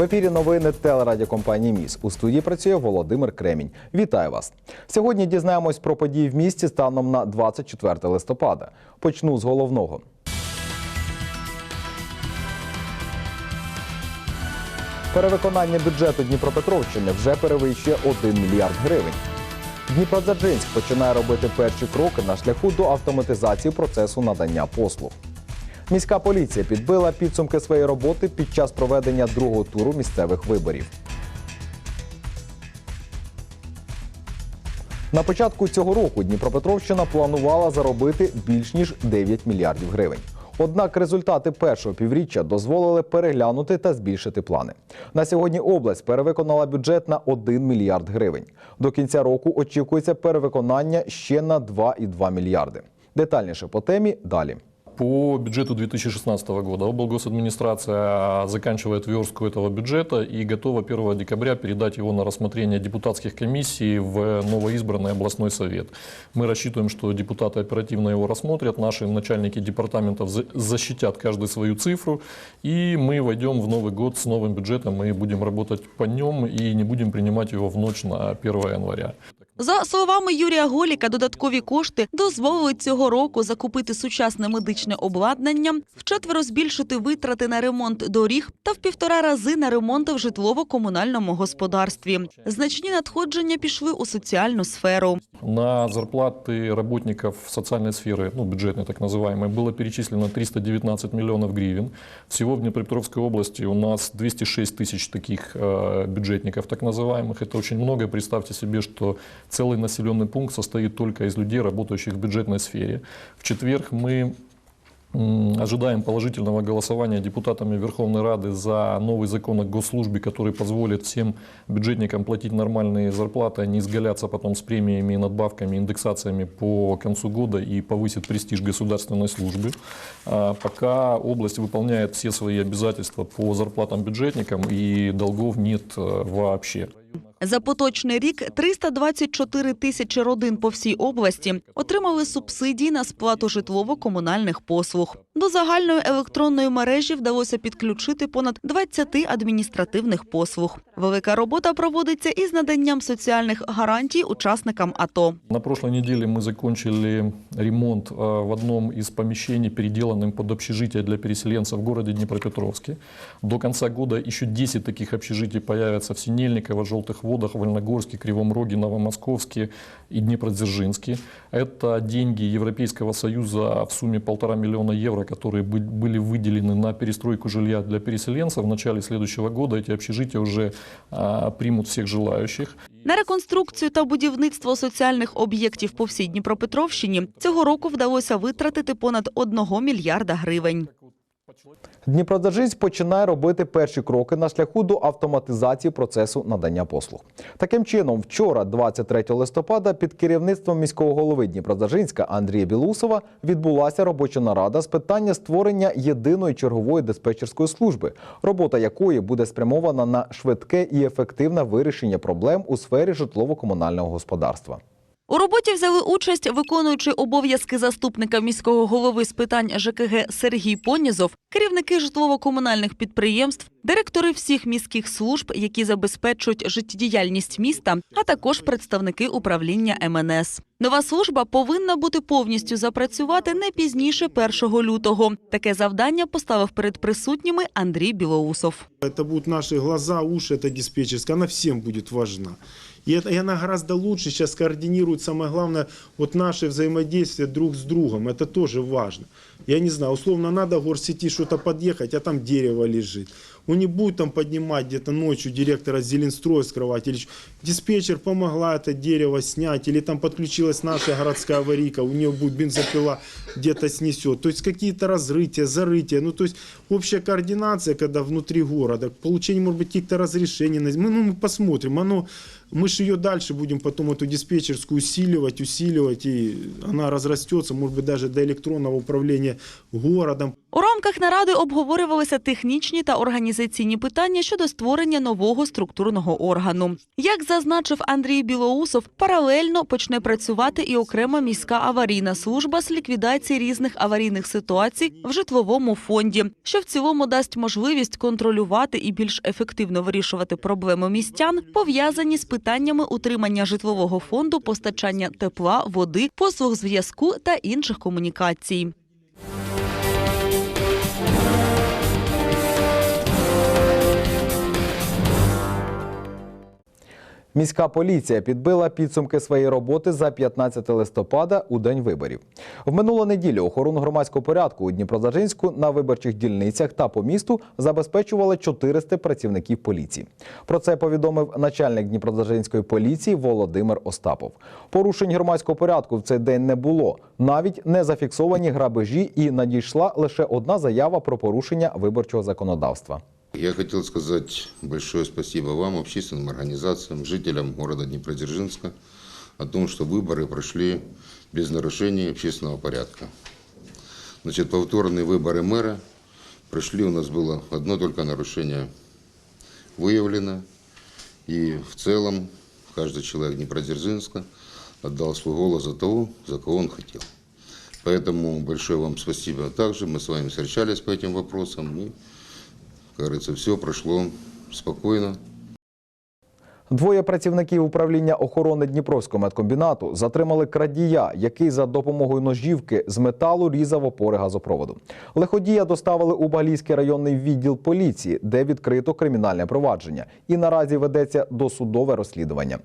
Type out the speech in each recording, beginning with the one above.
В ефірі новини телерадіокомпанії Міс. У студії працює Володимир Кремінь. Вітаю вас. Сьогодні дізнаємось про події в місті станом на 24 листопада. Почну з головного. Перевиконання бюджету Дніпропетровщини вже перевищує 1 мільярд гривень. Дніпродзержинськ починає робити перші кроки на шляху до автоматизації процесу надання послуг. Міська поліція підбила підсумки своєї роботи під час проведення другого туру місцевих виборів. На початку цього року Дніпропетровщина планувала заробити більш ніж 9 мільярдів гривень. Однак результати першого півріччя дозволили переглянути та збільшити плани. На сьогодні область перевиконала бюджет на 1 мільярд гривень. До кінця року очікується перевиконання ще на 2,2 мільярди. Детальніше по темі далі. По бюджету 2016 года облгосадминистрация заканчивает верстку этого бюджета и готова 1 декабря передать его на рассмотрение депутатских комиссий в новоизбранный областной совет. Мы рассчитываем, что депутаты оперативно его рассмотрят, наши начальники департаментов за- защитят каждую свою цифру, и мы войдем в Новый год с новым бюджетом и будем работать по нем и не будем принимать его в ночь на 1 января. За словами Юрія Голіка, додаткові кошти дозволить цього року закупити сучасне медичне обладнання, вчетверо збільшити витрати на ремонт доріг та в півтора рази на ремонти в житлово-комунальному господарстві. Значні надходження пішли у соціальну сферу. На зарплаты работников социальной сферы, ну, бюджетной так называемой, было перечислено 319 миллионов гривен. Всего в Днепропетровской области у нас 206 тысяч таких э, бюджетников так называемых. Это очень много. Представьте себе, что целый населенный пункт состоит только из людей, работающих в бюджетной сфере. В четверг мы Ожидаем положительного голосования депутатами Верховной Рады за новый закон о госслужбе, который позволит всем бюджетникам платить нормальные зарплаты, а не изгаляться потом с премиями, надбавками, индексациями по концу года и повысит престиж государственной службы. А Пока область выполняет все свои обязательства по зарплатам бюджетникам и долгов нет э, вообще. За поточний рік 324 тисячі родин по всій області отримали субсидії на сплату житлово-комунальних послуг. До загальної електронної мережі вдалося підключити понад 20 адміністративних послуг. Велика робота проводиться із наданням соціальних гарантій учасникам АТО. На прошлой неделе мы закончили ремонт э, в одном из помещений, переделанным под общежитие для переселенцев в городе Днепропетровске. До конца года еще 10 таких общежитий появятся в Синельниково, Желтых Водах, Вольногорске, Кривом Роге, Новомосковске и Днепродзержинске. Это деньги Европейского Союза в сумме полтора миллиона евро, которые бы- были выделены на перестройку жилья для переселенцев. В начале следующего года эти общежития уже а, примут всех желающих. На реконструкцію та будівництво соціальних об'єктів по всій Дніпропетровщині цього року вдалося витратити понад 1 мільярда гривень. Дніпродзержинськ починає робити перші кроки на шляху до автоматизації процесу надання послуг. Таким чином, вчора, 23 листопада, під керівництвом міського голови Дніпродзержинська Андрія Білусова відбулася робоча нарада з питання створення єдиної чергової диспетчерської служби, робота якої буде спрямована на швидке і ефективне вирішення проблем у сфері житлово-комунального господарства. У роботі взяли участь виконуючи обов'язки заступника міського голови з питань ЖКГ Сергій Понізов, керівники житлово-комунальних підприємств, директори всіх міських служб, які забезпечують життєдіяльність міста, а також представники управління МНС. Нова служба повинна бути повністю запрацювати не пізніше 1 лютого. Таке завдання поставив перед присутніми Андрій Білоусов. Это будут наши глаза, уши, это диспетчерская, она всем будет важна. И, это, и она гораздо лучше сейчас координирует, самое главное, вот наше взаимодействие друг с другом, это тоже важно. Я не знаю, условно надо горсети что-то подъехать, а там дерево лежит. Он не будет там поднимать где-то ночью директора Зеленстроя с кровати. Или... Диспетчер помогла это дерево снять, или там подключилась наша городская аварийка, у нее будет бензопила где-то снесет. То есть какие-то разрытия, зарытия. Ну, то есть общая координация, когда внутри города, получение, может быть, каких-то разрешений. Мы, ну, мы посмотрим. Оно, мы же ее дальше будем потом, эту диспетчерскую, усиливать, усиливать, и она разрастется, может быть, даже до электронного управления городом. У рамках наради обговорювалися технічні та організаційні питання щодо створення нового структурного органу. Як зазначив Андрій Білоусов, паралельно почне працювати і окрема міська аварійна служба з ліквідації різних аварійних ситуацій в житловому фонді, що в цілому дасть можливість контролювати і більш ефективно вирішувати проблеми містян, пов'язані з питаннями утримання житлового фонду, постачання тепла, води, послуг зв'язку та інших комунікацій. Міська поліція підбила підсумки своєї роботи за 15 листопада у день виборів. В минулу неділю охорону громадського порядку у Дніпродзержинську на виборчих дільницях та по місту забезпечували 400 працівників поліції. Про це повідомив начальник Дніпродзержинської поліції Володимир Остапов. Порушень громадського порядку в цей день не було. Навіть не зафіксовані грабежі, і надійшла лише одна заява про порушення виборчого законодавства. Я хотел сказать большое спасибо вам, общественным организациям, жителям города Днепродзержинска о том, что выборы прошли без нарушений общественного порядка. Значит, повторные выборы мэра прошли, у нас было одно только нарушение выявлено. И в целом каждый человек Днепродзержинска отдал свой голос за того, за кого он хотел. Поэтому большое вам спасибо также. Мы с вами встречались по этим вопросам. И как говорится, все прошло спокойно. Двоє працівників управління охорони Дніпровського медкомбінату затримали крадія, який за допомогою ножівки з металу різав опори газопроводу. Лиходія доставили у Балійський районний відділ поліції, де відкрито кримінальне провадження, і наразі ведеться досудове розслідування.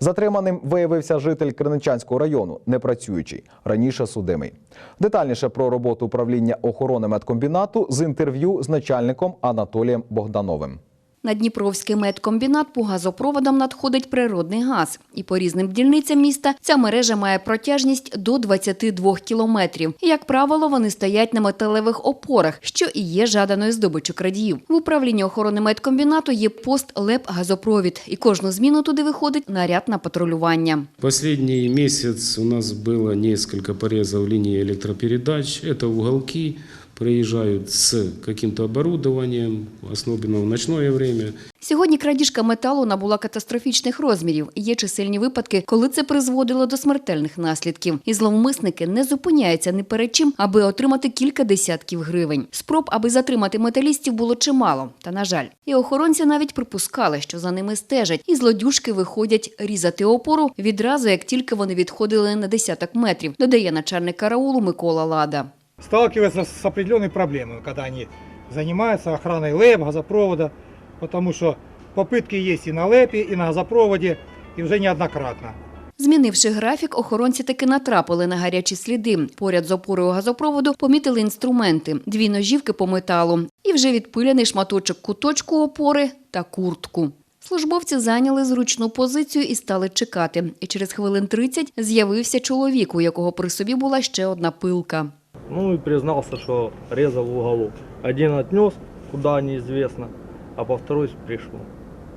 Затриманим виявився житель Криничанського району, непрацюючий, раніше судимий. Детальніше про роботу управління охорони медкомбінату з інтерв'ю з начальником Анатолієм Богдановим. На Дніпровський медкомбінат по газопроводам надходить природний газ. І по різним дільницям міста ця мережа має протяжність до 22 кілометрів. І, як правило, вони стоять на металевих опорах, що і є жаданою здобиччю крадіїв. В управлінні охорони медкомбінату є пост ЛЕП газопровід, і кожну зміну туди виходить наряд на патрулювання. Последний месяц у нас было несколько порезов линии электропередач. Это уголки, приезжают с каким-то оборудованием, особенно в ночное время. Сьогодні крадіжка металу набула катастрофічних розмірів. Є чисельні випадки, коли це призводило до смертельних наслідків. І зловмисники не зупиняються ні перед чим, аби отримати кілька десятків гривень. Спроб, аби затримати металістів, було чимало. Та на жаль, і охоронці навіть припускали, що за ними стежать, і злодюжки виходять різати опору відразу, як тільки вони відходили на десяток метрів. Додає начальник караулу Микола Лада сталкиваются с определенной проблемой, когда они занимаются охраной ЛЭП, газопровода, потому что попытки есть и на ЛЭПе, и на газопроводе, и уже неоднократно. Змінивши графік, охоронці таки натрапили на гарячі сліди. Поряд з опорою газопроводу помітили інструменти, дві ножівки по металу і вже відпиляний шматочок куточку опори та куртку. Службовці зайняли зручну позицію і стали чекати. І через хвилин 30 з'явився чоловік, у якого при собі була ще одна пилка. Ну и признался, что резал в уголок. Один отнес, куда неизвестно, а по второй пришел.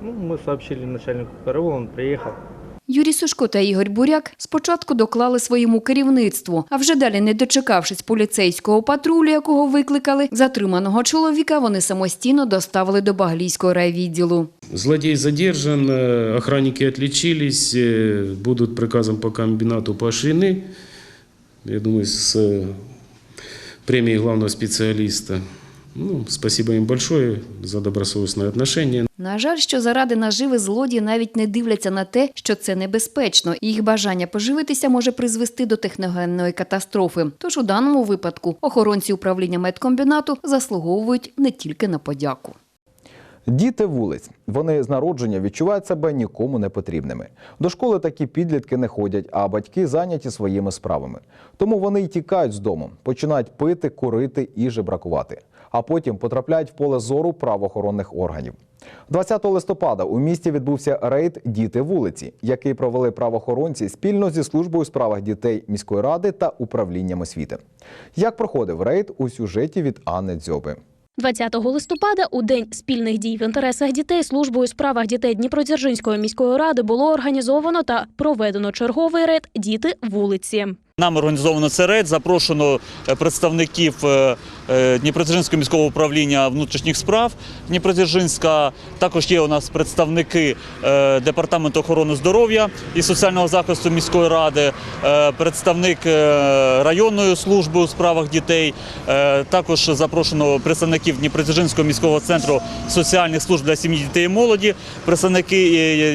Ну, мы сообщили начальнику караула, он приехал. Юрій Сушко та Ігор Буряк спочатку доклали своєму керівництву, а вже далі, не дочекавшись поліцейського патрулю, якого викликали, затриманого чоловіка вони самостійно доставили до Баглійського райвідділу. Злодей задержан, э, охранники отличились, э, будут приказом по комбинату поощрены, я думаю, с премией главного специалиста. Ну, спасибо їм большое за добросовісне отношение. На жаль, що заради наживи злодії навіть не дивляться на те, що це небезпечно, і їх бажання поживитися може призвести до техногенної катастрофи. Тож у даному випадку охоронці управління медкомбінату заслуговують не тільки на подяку. Діти вулиць. Вони з народження відчувають себе нікому не потрібними. До школи такі підлітки не ходять, а батьки зайняті своїми справами. Тому вони й тікають з дому, починають пити, курити і жебракувати. А потім потрапляють в поле зору правоохоронних органів. 20 листопада у місті відбувся рейд Діти вулиці, який провели правоохоронці спільно зі службою у справах дітей міської ради та управлінням освіти. Як проходив рейд у сюжеті від Анни Дзьоби. 20 листопада, у день спільних дій в інтересах дітей, службою справах дітей Дніпродзержинської міської ради було організовано та проведено черговий рейд Діти вулиці. Нам організовано цей рейд, запрошено е, представників е, е, Дніпродзержинського міського управління внутрішніх справ Дніпродзержинська. Також є у нас представники департаменту охорони здоров'я і соціального захисту міської ради, представник районної служби у справах дітей. Також запрошено представників Дніпродзержинського міського центру соціальних служб для сім'ї, дітей і молоді. Представники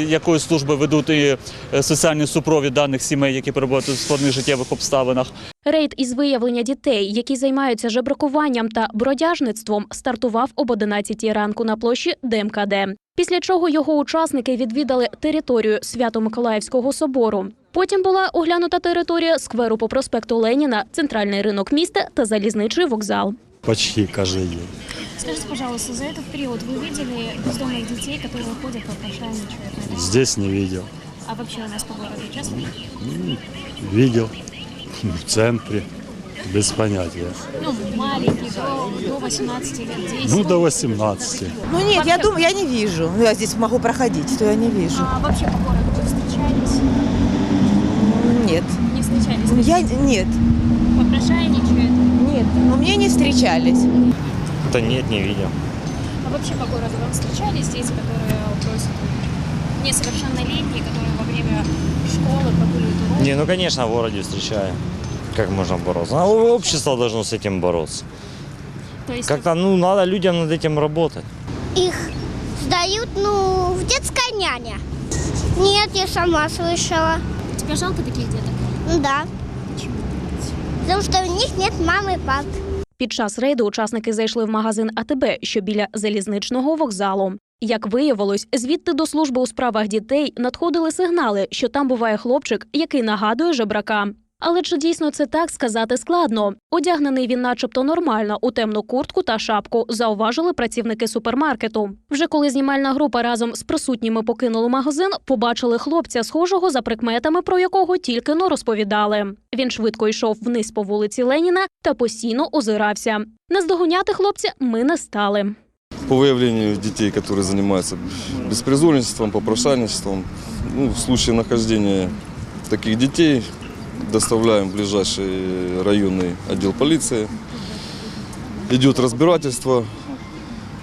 якої служби ведуть соціальний супровід даних сімей, які перебувають у складних життєвих обставинах. Рейд із виявлення дітей, які займаються жебракуванням та бродяжництвом, стартував об 11 ранку на площі ДМКД. Після чого його учасники відвідали територію Свято-Миколаївського собору. Потім була оглянута територія скверу по проспекту Леніна, центральний ринок міста та залізничий вокзал. Почти каждый день. Скажіть, пожалуйста, за этот период ви видели бездомних дітей, які ходять по попрошайничают? Здесь не видел. А вообще у нас по городу часто? Видел в центре. Без понятия. Ну, маленькие, до, до 18 лет, 10. Ну, до 18. Ну нет, я думаю, я не вижу. Ну, я здесь могу проходить, то я не вижу. А вообще по городу вы встречались? Нет. Не встречались? Я нет. Попрошайничают? Нет. Но мне не встречались. Да нет, не видел. А вообще по городу вам встречались дети, которые просят несовершеннолетние, которые во время школы прогуливают уроки? Не, ну конечно, в городе встречаю. Как можно бороться? А общество должно с этим бороться. То есть Как-то, ну, надо людям над этим работать. Их сдают, ну, в детская няня. Нет, я сама слышала. тебе жалко таких деток? Ну да. Потому что у них нет мамы и папы. Під час рейду учасники зайшли в магазин АТБ, що біля залізничного вокзалу. Як виявилось, звідти до служби у справах дітей надходили сигнали, що там буває хлопчик, який нагадує жебрака. Але чи дійсно це так сказати складно? Одягнений він, начебто, нормально у темну куртку та шапку, зауважили працівники супермаркету. Вже коли знімальна група разом з присутніми покинули магазин, побачили хлопця, схожого за прикметами, про якого тільки но розповідали. Він швидко йшов вниз по вулиці Леніна та постійно озирався. Наздоганяти хлопця ми не стали по выявлению детей, которые занимаются беспризорничеством, попрошайничеством. Ну, в случае нахождения таких детей доставляем в ближайший районный отдел полиции. Идет разбирательство,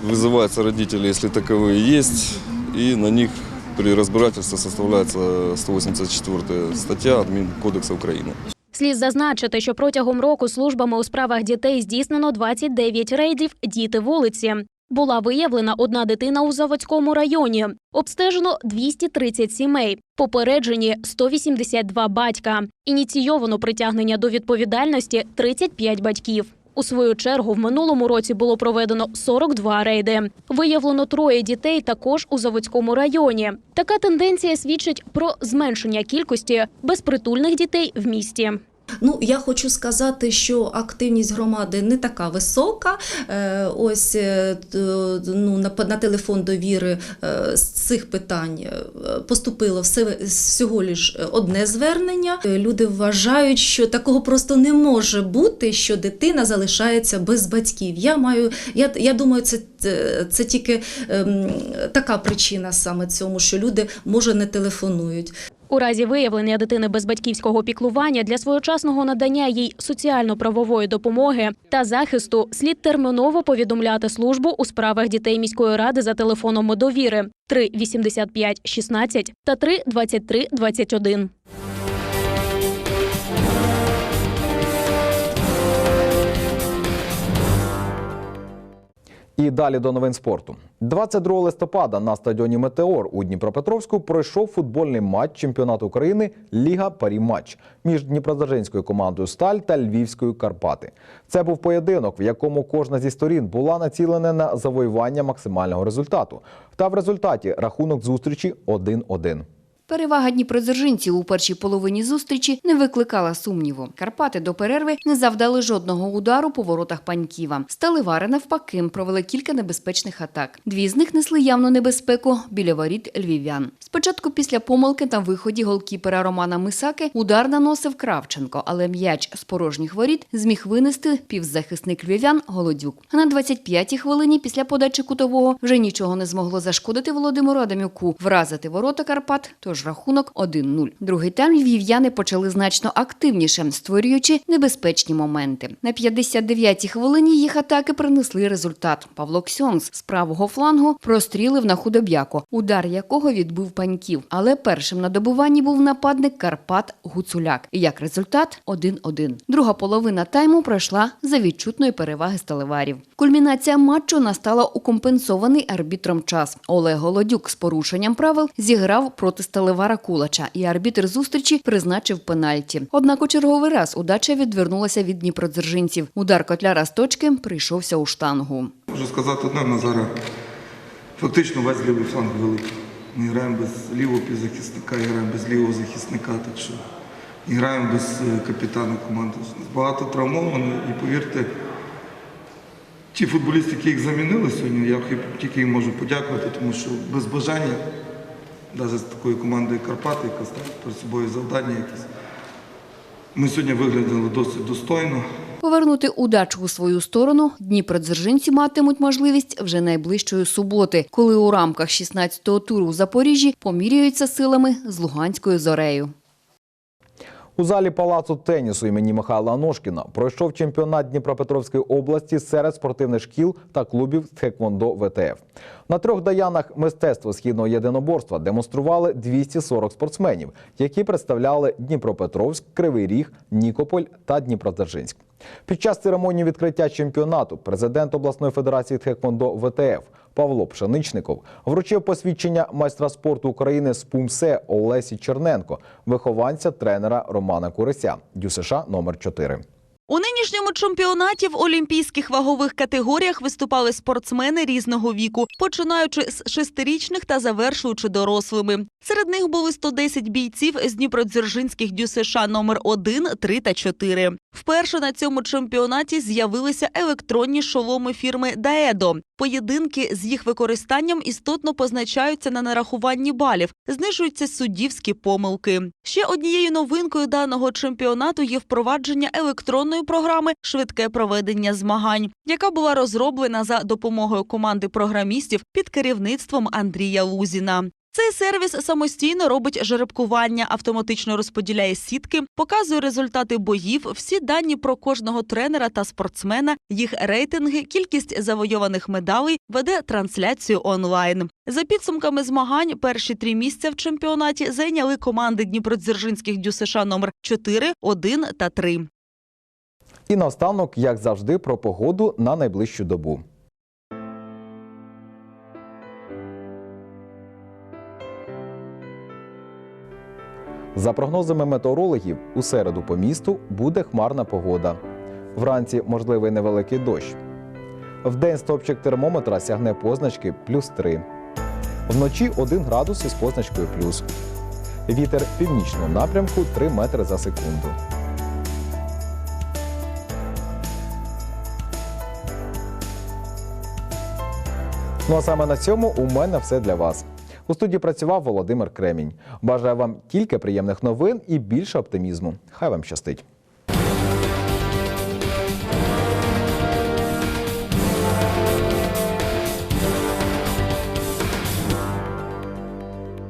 вызываются родители, если таковые есть, и на них при разбирательстве составляется 184 статья Админкодекса Украины. Слід зазначити, що протягом року службами у справах дітей здійснено 29 рейдів Діти вулиці. була виявлена одна дитина у Заводському районі. Обстежено 230 сімей. Попереджені 182 батька. Ініційовано притягнення до відповідальності 35 батьків. У свою чергу в минулому році було проведено 42 рейди. Виявлено троє дітей також у Заводському районі. Така тенденція свідчить про зменшення кількості безпритульних дітей в місті. Ну, я хочу сказати, що активність громади не така висока. Е, Ось е, ну, на, телефон довіри е, з цих питань поступило всього лиш одне звернення. Люди вважають, що такого просто не може бути, що дитина залишається без батьків. Я маю, я, я думаю, це, це, це тільки ем, така причина саме цьому, що люди може не телефонують. У разі виявлення дитини без батьківського піклування для своєчасного надання їй соціально-правової допомоги та захисту слід терміново повідомляти службу у справах дітей міської ради за телефоном довіри 3 85 16 та 3 23 21. Далі до новин спорту. 22 листопада на стадіоні Метеор у Дніпропетровську пройшов футбольний матч чемпіонату України Ліга Парі-матч між Дніпродзержинською командою Сталь та Львівською Карпати. Це був поєдинок, в якому кожна зі сторін була націлена на завоювання максимального результату. Та в результаті рахунок зустрічі 1-1. Перевага дніпродзержинців у першій половині зустрічі не викликала сумніву. Карпати до перерви не завдали жодного удару по воротах Паньківа. Сталивари навпаки провели кілька небезпечних атак. Дві з них несли явну небезпеку біля воріт львів'ян. Спочатку після помилки на виході голкіпера Романа Мисаки удар наносив Кравченко, але м'яч з порожніх воріт зміг винести півзахисник львів'ян Голодюк. На 25-й хвилині після подачі кутового вже нічого не змогло зашкодити Володимиру Адамюку, вразити ворота Карпат, тож тож рахунок 1-0. Другий тайм львів'яни почали значно активніше, створюючи небезпечні моменти. На 59-й хвилині їх атаки принесли результат. Павло Ксьонс з правого флангу прострілив на худоб'яко, удар якого відбив паньків. Але першим на добуванні був нападник Карпат Гуцуляк. І як результат 1-1. Друга половина тайму пройшла за відчутної переваги сталеварів. Кульмінація матчу настала у компенсований арбітром час. Олег Голодюк з порушенням правил зіграв проти сталевара Кулача, і арбітр зустрічі призначив пенальті. Однак у черговий раз удача відвернулася від дніпродзержинців. Удар котляра з точки прийшовся у штангу. Можу сказати одне, Назара. Фактично весь лівий фланг великий. Ми граємо без лівого півзахисника, граємо без лівого захисника, так що і граємо без е, капітана команди. Багато травмованих і повірте, ті футболісти, які їх замінили сьогодні, я тільки їм можу подякувати, тому що без бажання, навіть з такою командою Карпати, яка ставить перед собою завдання якісь, ми сьогодні виглядали досить достойно. Повернути удачу у свою сторону дніпродзержинці матимуть можливість вже найближчої суботи, коли у рамках 16-го туру у Запоріжжі поміряються силами з Луганською зорею. У залі палацу тенісу імені Михайла Аношкіна пройшов чемпіонат Дніпропетровської області серед спортивних шкіл та клубів з Тхеквондо ВТФ. На трьох даянах мистецтво східного єдиноборства демонстрували 240 спортсменів, які представляли Дніпропетровськ, Кривий Ріг, Нікополь та Дніпродзержинськ. Під час церемонії відкриття чемпіонату президент обласної федерації Тхеквондо ВТФ Павло Пшеничников вручив посвідчення майстра спорту України з Пумсе Олесі Черненко, вихованця тренера Романа Курися, ДЮСШ номер 4. У нинішньому чемпіонаті в олімпійських вагових категоріях виступали спортсмени різного віку, починаючи з шестирічних та завершуючи дорослими. Серед них були 110 бійців з Дніпродзержинських ДЮСШ номер 1, 3 та 4. Вперше на цьому чемпіонаті з'явилися електронні шоломи фірми Даедо. Поєдинки з їх використанням істотно позначаються на нарахуванні балів, знижуються суддівські помилки. Ще однією новинкою даного чемпіонату є впровадження електронної програми Швидке проведення змагань, яка була розроблена за допомогою команди програмістів під керівництвом Андрія Лузіна. Цей сервіс самостійно робить жеребкування, автоматично розподіляє сітки, показує результати боїв, всі дані про кожного тренера та спортсмена, їх рейтинги, кількість завойованих медалей, веде трансляцію онлайн. За підсумками змагань, перші три місця в чемпіонаті зайняли команди Дніпродзержинських ДЮСШ номер 4, 1 та 3. І наостанок, як завжди, про погоду на найближчу добу. За прогнозами метеорологів, у середу по місту буде хмарна погода. Вранці можливий невеликий дощ. Вдень стопчик термометра сягне позначки плюс 3. Вночі 1 градус із позначкою плюс. Вітер північного напрямку 3 метри за секунду. Ну а саме на цьому у мене все для вас. У студії працював Володимир Кремінь. Бажаю вам тільки приємних новин і більше оптимізму. Хай вам щастить!